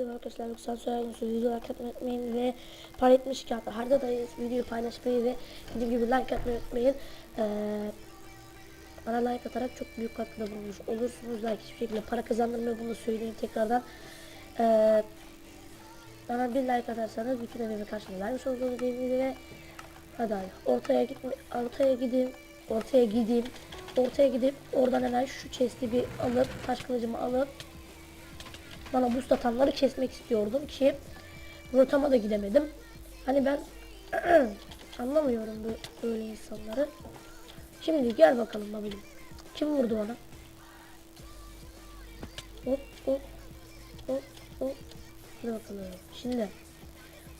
Herkese arkadaşlar. Yoksa söyleyin sözü videolar atmayı unutmayın ve para etmiş kağıtlar. Haridadayız. Videoyu paylaşmayı ve dediğim gibi like atmayı unutmayın. Ee, bana like atarak çok büyük katkıda bulunmuş olursunuz. Like hiçbir şekilde para kazandırmıyor. Bunu söyleyeyim tekrardan. Ee, bana bir like atarsanız bütün emeğimi karşılığında vermiş olduğunuz ve hadi abi ortaya gitme, ortaya gideyim, ortaya gideyim, ortaya gidip oradan hemen şu chest'i bir alıp taş kılıcımı alıp bana boost atanları kesmek istiyordum ki rotama da gidemedim. Hani ben anlamıyorum bu böyle insanları. Şimdi gel bakalım babacığım. Kim vurdu bana? Hop hop hop hop. Hadi bakalım. Şimdi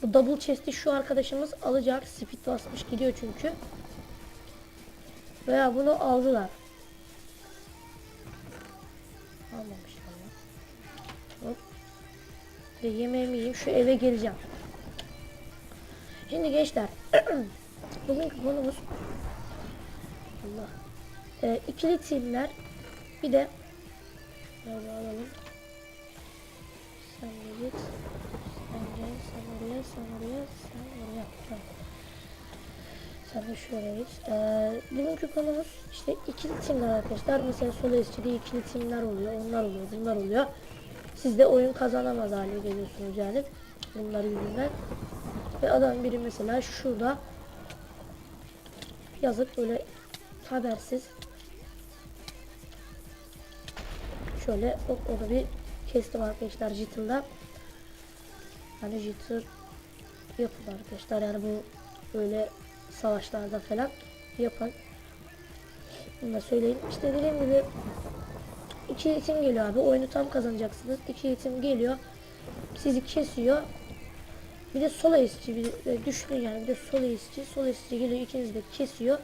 bu double chest'i şu arkadaşımız alacak. Speed basmış gidiyor çünkü. Veya bunu aldılar. Ve yemeğimi yiyeyim. Şu eve geleceğim. Şimdi gençler. Bugünkü konumuz Allah. Ee, ikili timler. Bir de Böyle alalım. Sen de git. Sen gel. Sen oraya. Sen oraya. Sen oraya. Tamam. Sen de şuraya git. Ee, bugünkü konumuz işte ikili timler arkadaşlar. Mesela sol eski'de ikili timler oluyor. Onlar oluyor. Bunlar oluyor. Siz de oyun kazanamaz hale geliyorsunuz yani. Bunlar yüzünden. Ve adam biri mesela şurada yazıp böyle habersiz şöyle hop orada bir kestim arkadaşlar jitter'la. Hani jitter yapın arkadaşlar yani bu böyle savaşlarda falan yapın. Bunu da söyleyeyim. İşte dediğim gibi iki itim geliyor abi. Oyunu tam kazanacaksınız. İki itim geliyor. Sizi kesiyor. Bir de sol esici bir de düşünün yani bir de sol esici. Sol esici geliyor ikinizi de kesiyor.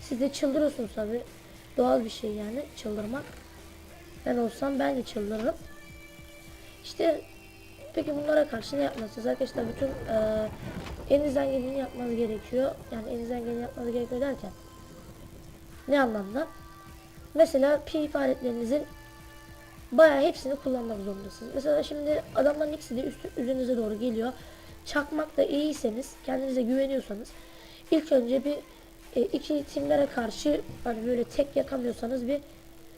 Siz de çıldırıyorsunuz tabi. Doğal bir şey yani çıldırmak. Ben olsam ben de çıldırırım. İşte peki bunlara karşı ne yapmalısınız arkadaşlar? Bütün e, elinizden geleni yapmanız gerekiyor. Yani elinizden geleni yapmanız gerekiyor derken ne anlamda? Mesela PvP aletlerinizin bayağı hepsini kullanmak zorundasınız. Mesela şimdi adamların ikisi de üstü, üzerinize doğru geliyor. Çakmakta iyiyseniz, kendinize güveniyorsanız ilk önce bir e, iki timlere karşı hani böyle tek yakamıyorsanız bir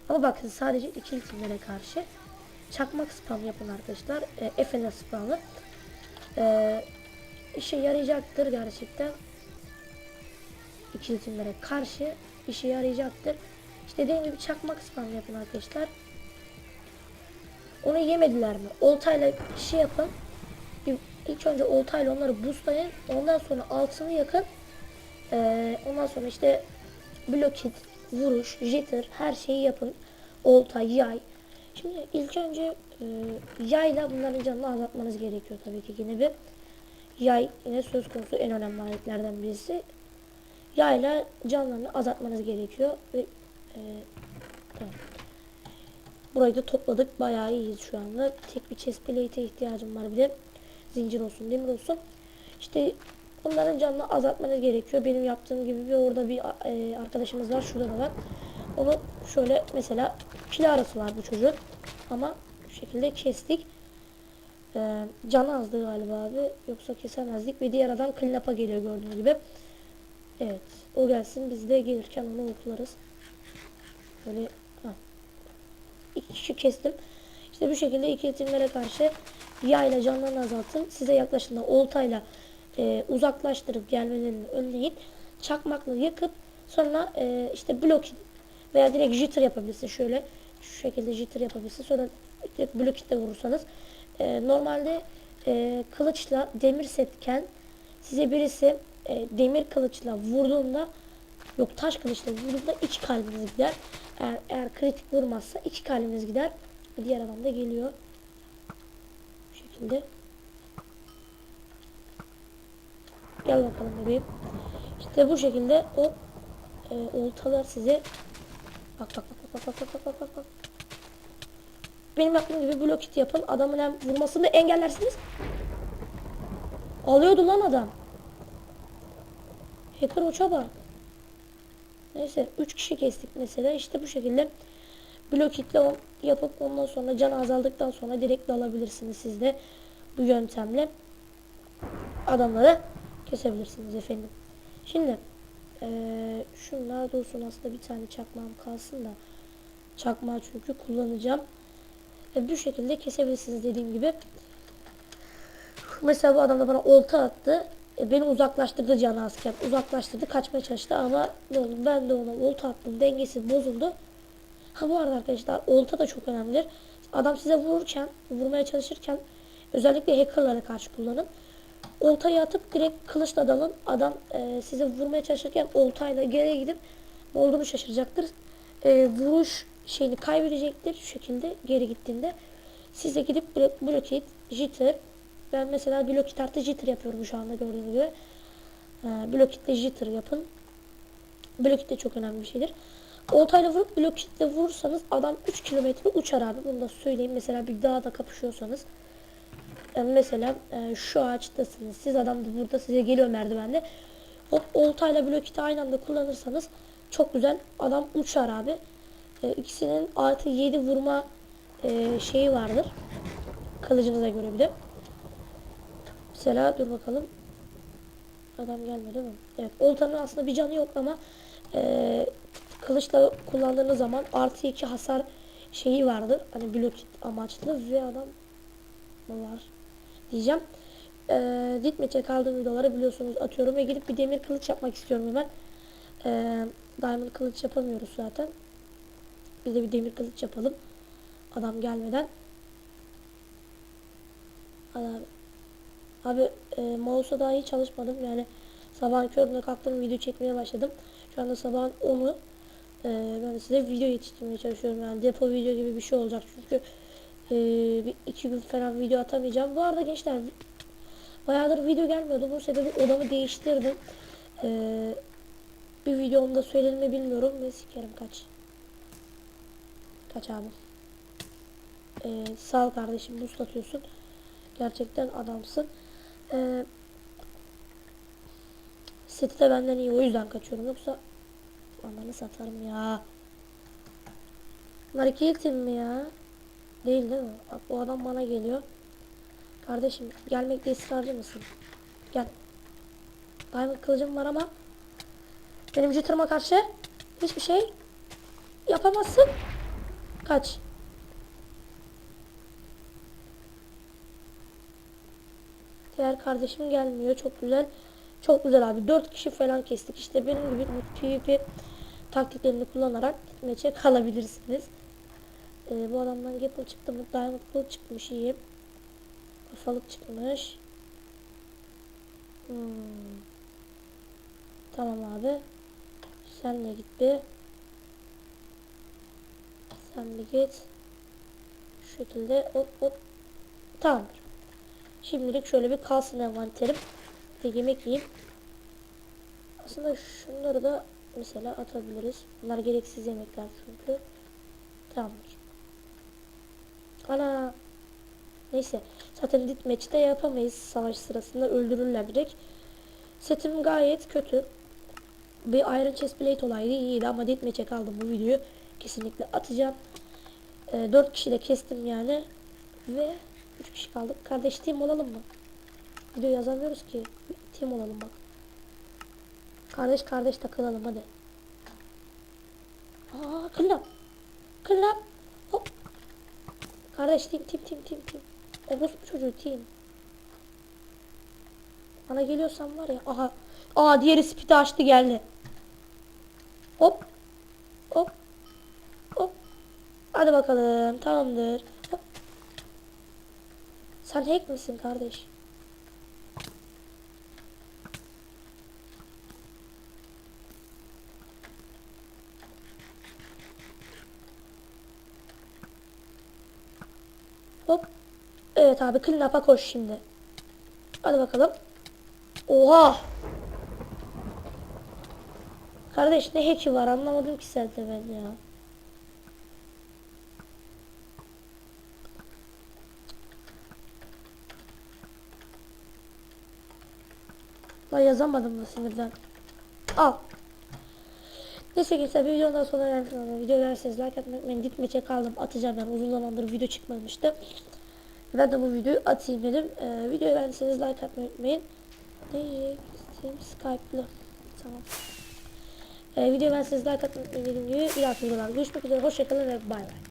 ama bakın sadece ikili timlere karşı çakmak spam yapın arkadaşlar. E, FNL spamı. E, işe yarayacaktır gerçekten. İkili timlere karşı işe yarayacaktır. İşte dediğim gibi çakmak spam yapın arkadaşlar. Onu yemediler mi? Oltayla şey yapın. Bir, ilk önce oltayla onları boostlayın. Ondan sonra altını yakın. Ee, ondan sonra işte blok hit, vuruş, jitter her şeyi yapın. Olta, yay. Şimdi ilk önce e, yayla bunların canını azaltmanız gerekiyor tabii ki yine bir. Yay yine söz konusu en önemli aletlerden birisi. Yayla canlarını azaltmanız gerekiyor ve e, tamam. Burayı da topladık. Bayağı iyiyiz şu anda. Tek bir chest plate'e ihtiyacım var bir de. Zincir olsun, demir olsun. İşte onların canını azaltmanız gerekiyor. Benim yaptığım gibi bir orada bir e, arkadaşımız var. Şurada da var. Onu şöyle mesela kilo arası var bu çocuğun. Ama bu şekilde kestik. E, canı azdı galiba abi. Yoksa kesemezdik. Ve diğer adam clean up'a geliyor gördüğünüz gibi. Evet. O gelsin. Biz de gelirken onu oklarız. Böyle ha. iki kişi kestim. İşte bu şekilde iki timlere karşı yayla canlarını azaltın. Size yaklaşında oltayla e, uzaklaştırıp gelmelerini önleyin. Çakmakla yakıp sonra e, işte blok veya direkt jitter yapabilirsin. Şöyle şu şekilde jitter yapabilirsin. Sonra direkt blok hitle vurursanız e, normalde e, kılıçla demir setken size birisi e, demir kılıçla vurduğunda yok taş kılıçla vurduğunda iki kalbiniz gider. Eğer, eğer kritik vurmazsa iki kalbiniz gider. Diğer adam da geliyor. Bu şekilde. Gel bakalım bebeğim. İşte bu şekilde o e, oltalar size bak bak bak bak bak bak bak bak bak. Benim yaptığım gibi blok hit yapın. Adamın hem vurmasını engellersiniz. Alıyordu lan adam. Hacker uça bak. Neyse 3 kişi kestik mesela. İşte bu şekilde blok hitle on- yapıp ondan sonra can azaldıktan sonra direkt dalabilirsiniz siz de bu yöntemle adamları kesebilirsiniz efendim. Şimdi eee şunlar dursun aslında bir tane çakmağım kalsın da çakmağı çünkü kullanacağım. E, bu şekilde kesebilirsiniz dediğim gibi. Mesela bu adam da bana olta attı. E, beni uzaklaştırdı canı azken. Uzaklaştırdı kaçmaya çalıştı ama ne oldu ben de ona olta attım. Dengesi bozuldu. Ha bu arada arkadaşlar olta da çok önemlidir. Adam size vururken, vurmaya çalışırken özellikle hackerlara karşı kullanın. Oltayı atıp direkt kılıçla dalın. Adam e, size vurmaya çalışırken oltayla geriye gidip ne olduğunu şaşıracaktır. E, vuruş şeyini kaybedecektir şu şekilde geri gittiğinde. Siz de gidip blo- blockade, jitter ben mesela blockade artı jitter yapıyorum şu anda gördüğünüz gibi. E, blockade ile jitter yapın. Blockade de çok önemli bir şeydir. Oltayla vurup blockade vurursanız adam 3 kilometre uçar abi. Bunu da söyleyeyim. Mesela bir dağda kapışıyorsanız e, mesela e, şu ağaçtasınız. Siz adam da burada size geliyor merdivende. Hop oltayla blokiti aynı anda kullanırsanız çok güzel adam uçar abi. E, ikisinin artı 7 vurma e, şeyi vardır. Kılıcınıza göre bir de. Mesela dur bakalım. Adam gelmedi mi? Evet. Oltanın aslında bir canı yok ama e, kılıçla kullandığınız zaman artı 2 hasar şeyi vardır. Hani blok amaçlı ve adam mı var diyeceğim. Ee, Ditmeç'e kaldığım videoları biliyorsunuz atıyorum ve gidip bir demir kılıç yapmak istiyorum hemen. Ee, diamond kılıç yapamıyoruz zaten. Biz de bir demir kılıç yapalım. Adam gelmeden. Adam. Abi e, mouse'a daha iyi çalışmadım yani sabahın köründe kalktım video çekmeye başladım. Şu anda sabahın 10'u e, ben size video yetiştirmeye çalışıyorum yani depo video gibi bir şey olacak çünkü e, iki gün falan video atamayacağım. Bu arada gençler bayağıdır video gelmiyordu. Bu sebebi odamı değiştirdim. E, bir videomda söyledim mi bilmiyorum. Ne sikerim kaç. Kaç abi. E, sağ ol kardeşim boost atıyorsun. Gerçekten adamsın. E, seti de benden iyi o yüzden kaçıyorum. Yoksa ananı satarım ya. Bunlar iki itim mi ya? Değil değil mi? Bak bu adam bana geliyor. Kardeşim gelmekte ısrarcı mısın? Gel. Diamond kılıcım var ama benim jitter'ıma karşı hiçbir şey yapamazsın. Kaç. Diğer kardeşim gelmiyor. Çok güzel. Çok güzel abi. 4 kişi falan kestik. İşte benim gibi PvP taktiklerini kullanarak maçe kalabilirsiniz. Ee, bu adamdan Gapple çıktı mı? Diamond Bull çıkmış iyi. Kafalık çıkmış. Hmm. Tamam abi. Sen de git bir. Sen bir git. Şu şekilde hop hop. Tamamdır. Şimdilik şöyle bir kalsın envanterim. Bir yemek yiyeyim. Aslında şunları da mesela atabiliriz. Bunlar gereksiz yemekler çünkü. Tamamdır. Ana. Neyse. Zaten ditmeçte yapamayız. Savaş sırasında öldürürler direkt. Setim gayet kötü. Bir Iron Chest Plate olaydı iyiydi ama ditmeçe kaldım bu videoyu. Kesinlikle atacağım. Ee, 4 kişi de kestim yani. Ve 3 kişi kaldık. Kardeş team olalım mı? Video yazamıyoruz ki. Team olalım bak. Kardeş kardeş takılalım hadi. Aa kırlam. Kırlam. Hop. Kardeş team team team team team. Orospu çocuğu team. Bana geliyorsan var ya. Aha. Aa diğeri speed açtı geldi. Hop. Hop. Hop. Hadi bakalım. Tamamdır. Sen hack misin kardeş? Hop. Evet abi clean up'a koş şimdi. Hadi bakalım. Oha. Kardeş ne hack'i var anlamadım ki zaten ben ya. La yazamadım da sinirden. Al. Neyse gençler bir videodan sonra gelmiş olalım. Video verseniz like atmayı unutmayın. Gitmece kaldım atacağım yani uzun zamandır video çıkmamıştı. Ben de bu videoyu atayım dedim. Ee, videoyu beğendiyseniz like atmayı unutmayın. Ne diyecektim? Skype'lı. Tamam. Ee, videoyu beğendiyseniz like atmayı unutmayın dediğim gibi. Bir dahaki videolarda görüşmek üzere. Hoşçakalın ve bay bay.